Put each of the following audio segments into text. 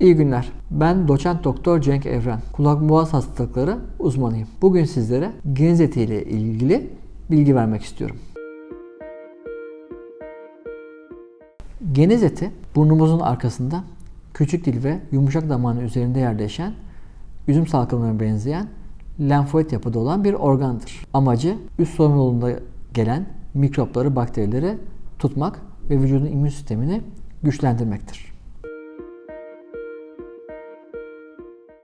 İyi günler. Ben doçent doktor Cenk Evren. Kulak boğaz hastalıkları uzmanıyım. Bugün sizlere geniz eti ile ilgili bilgi vermek istiyorum. Geniz eti burnumuzun arkasında küçük dil ve yumuşak damağın üzerinde yerleşen üzüm salkımlarına benzeyen lenfoid yapıda olan bir organdır. Amacı üst solunum yolunda gelen mikropları, bakterileri tutmak ve vücudun immün sistemini güçlendirmektir.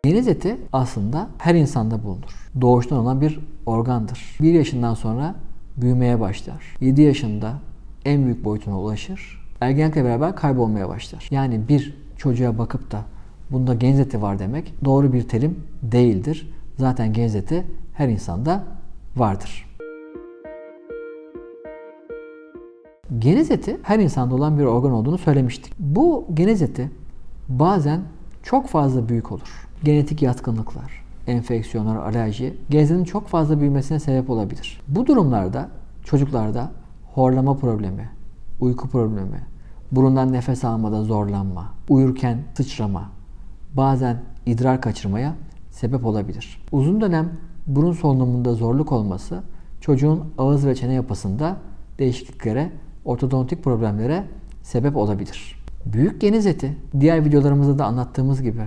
Geniz eti aslında her insanda bulunur. Doğuştan olan bir organdır. 1 yaşından sonra büyümeye başlar. 7 yaşında en büyük boyutuna ulaşır. Ergenlikle beraber kaybolmaya başlar. Yani bir çocuğa bakıp da bunda geniz eti var demek doğru bir terim değildir. Zaten geniz eti her insanda vardır. Geniz eti her insanda olan bir organ olduğunu söylemiştik. Bu geniz eti bazen çok fazla büyük olur. Genetik yatkınlıklar, enfeksiyonlar, alerji genizin çok fazla büyümesine sebep olabilir. Bu durumlarda çocuklarda horlama problemi, uyku problemi, burundan nefes almada zorlanma, uyurken sıçrama, bazen idrar kaçırmaya sebep olabilir. Uzun dönem burun solunumunda zorluk olması çocuğun ağız ve çene yapısında değişikliklere, ortodontik problemlere sebep olabilir. Büyük geniz eti, diğer videolarımızda da anlattığımız gibi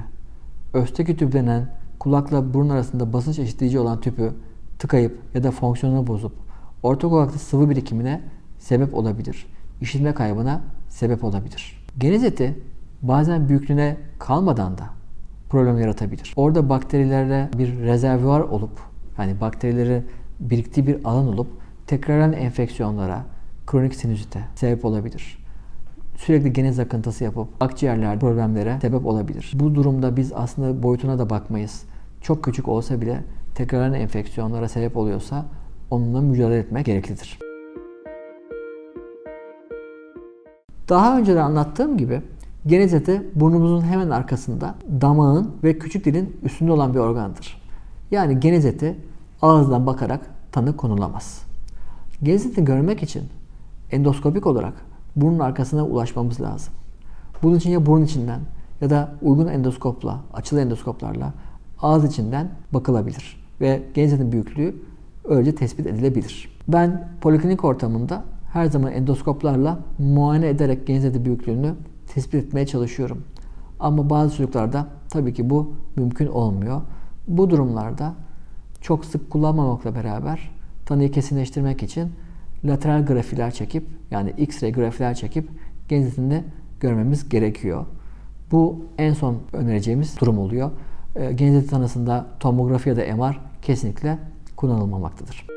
östeki tüp denen kulakla burun arasında basınç eşitleyici olan tüpü tıkayıp ya da fonksiyonunu bozup orta kulakta sıvı birikimine sebep olabilir. İşitme kaybına sebep olabilir. Geniz eti bazen büyüklüğüne kalmadan da problem yaratabilir. Orada bakterilerle bir rezervuar olup yani bakterileri biriktiği bir alan olup tekrarlayan enfeksiyonlara, kronik sinüzite sebep olabilir. Sürekli geniz akıntısı yapıp akciğerler problemlere sebep olabilir. Bu durumda biz aslında boyutuna da bakmayız. Çok küçük olsa bile tekrarlayan enfeksiyonlara sebep oluyorsa onunla mücadele etmek gereklidir. Daha önce de anlattığım gibi geniz eti burnumuzun hemen arkasında damağın ve küçük dilin üstünde olan bir organdır. Yani geniz eti ağızdan bakarak tanı konulamaz. Geniz etini görmek için endoskopik olarak burnun arkasına ulaşmamız lazım. Bunun için ya burun içinden ya da uygun endoskopla, açılı endoskoplarla ağız içinden bakılabilir. Ve geniz etinin büyüklüğü öylece tespit edilebilir. Ben poliklinik ortamında her zaman endoskoplarla muayene ederek geniz eti büyüklüğünü tespit etmeye çalışıyorum. Ama bazı çocuklarda tabii ki bu mümkün olmuyor. Bu durumlarda çok sık kullanmamakla beraber tanıyı kesinleştirmek için lateral grafiler çekip yani X-ray grafiler çekip geniz etini görmemiz gerekiyor. Bu en son önereceğimiz durum oluyor. Geniz eti tanısında tomografi ya da MR kesinlikle kullanılmamaktadır.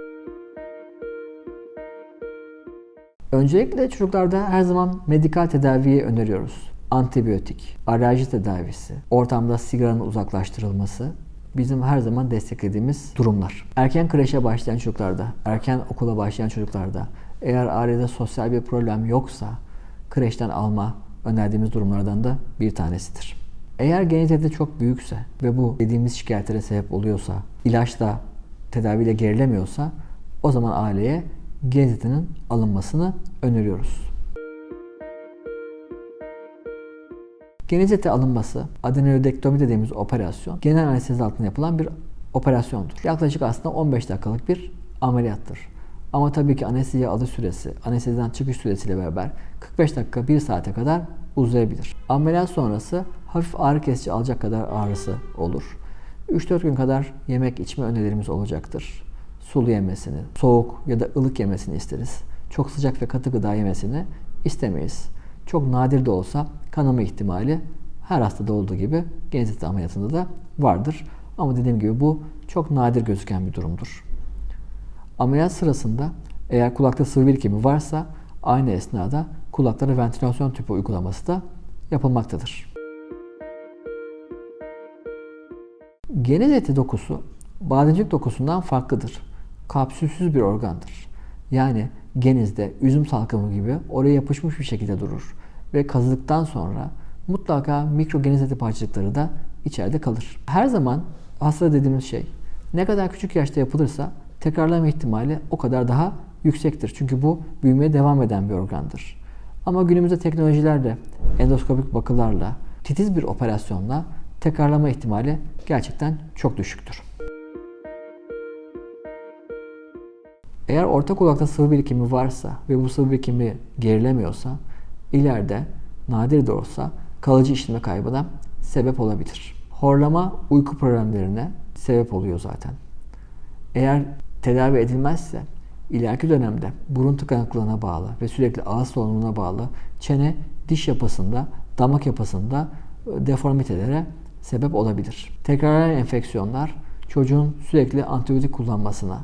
Öncelikle çocuklarda her zaman medikal tedaviyi öneriyoruz. Antibiyotik, alerji tedavisi, ortamda sigaranın uzaklaştırılması bizim her zaman desteklediğimiz durumlar. Erken kreşe başlayan çocuklarda, erken okula başlayan çocuklarda eğer ailede sosyal bir problem yoksa kreşten alma önerdiğimiz durumlardan da bir tanesidir. Eğer genetede çok büyükse ve bu dediğimiz şikayetlere sebep oluyorsa, ilaçla tedaviyle gerilemiyorsa o zaman aileye genzetinin alınmasını öneriyoruz. Genizete alınması, adenolodektomi dediğimiz operasyon, genel anestezi altında yapılan bir operasyondur. Yaklaşık aslında 15 dakikalık bir ameliyattır. Ama tabii ki anesteziye alış süresi, anesteziden çıkış süresiyle beraber 45 dakika 1 saate kadar uzayabilir. Ameliyat sonrası hafif ağrı kesici alacak kadar ağrısı olur. 3-4 gün kadar yemek içme önerilerimiz olacaktır. Sulu yemesini, soğuk ya da ılık yemesini isteriz. Çok sıcak ve katı gıda yemesini istemeyiz. Çok nadir de olsa kanama ihtimali her hastada olduğu gibi geniz ameliyatında da vardır. Ama dediğim gibi bu çok nadir gözüken bir durumdur. Ameliyat sırasında eğer kulakta sıvı birikimi varsa aynı esnada kulaklara ventilasyon tüpü uygulaması da yapılmaktadır. Geniz eti dokusu bademcik dokusundan farklıdır. Kapsülsüz bir organdır. Yani genizde üzüm salkımı gibi oraya yapışmış bir şekilde durur. Ve kazıdıktan sonra mutlaka mikro geniz eti parçacıkları da içeride kalır. Her zaman hasta dediğimiz şey ne kadar küçük yaşta yapılırsa tekrarlama ihtimali o kadar daha yüksektir. Çünkü bu büyümeye devam eden bir organdır. Ama günümüzde teknolojilerle, endoskopik bakılarla, titiz bir operasyonla tekrarlama ihtimali gerçekten çok düşüktür. Eğer orta kulakta sıvı birikimi varsa ve bu sıvı birikimi gerilemiyorsa ileride nadir de olsa kalıcı işitme kaybına sebep olabilir. Horlama uyku problemlerine sebep oluyor zaten. Eğer tedavi edilmezse ileriki dönemde burun tıkanıklığına bağlı ve sürekli ağız solunumuna bağlı çene diş yapısında, damak yapısında deformitelere sebep olabilir. Tekrarlayan enfeksiyonlar çocuğun sürekli antibiyotik kullanmasına,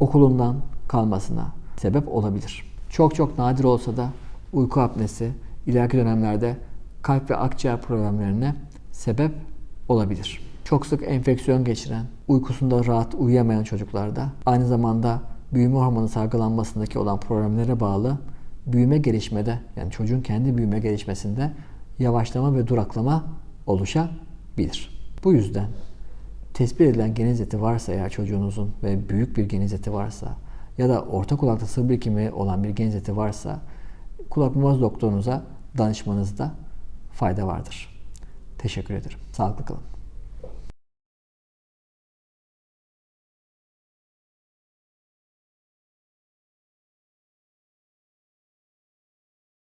okulundan kalmasına sebep olabilir. Çok çok nadir olsa da uyku apnesi ileriki dönemlerde kalp ve akciğer problemlerine sebep olabilir. Çok sık enfeksiyon geçiren, uykusunda rahat uyuyamayan çocuklarda aynı zamanda büyüme hormonu salgılanmasındaki olan problemlere bağlı büyüme gelişmede yani çocuğun kendi büyüme gelişmesinde yavaşlama ve duraklama oluşabilir. Bu yüzden tespit edilen geniz eti varsa eğer çocuğunuzun ve büyük bir geniz eti varsa ya da orta kulakta sıvı birikimi olan bir geniz eti varsa kulak boğaz doktorunuza danışmanızda fayda vardır. Teşekkür ederim. Sağlıklı kalın.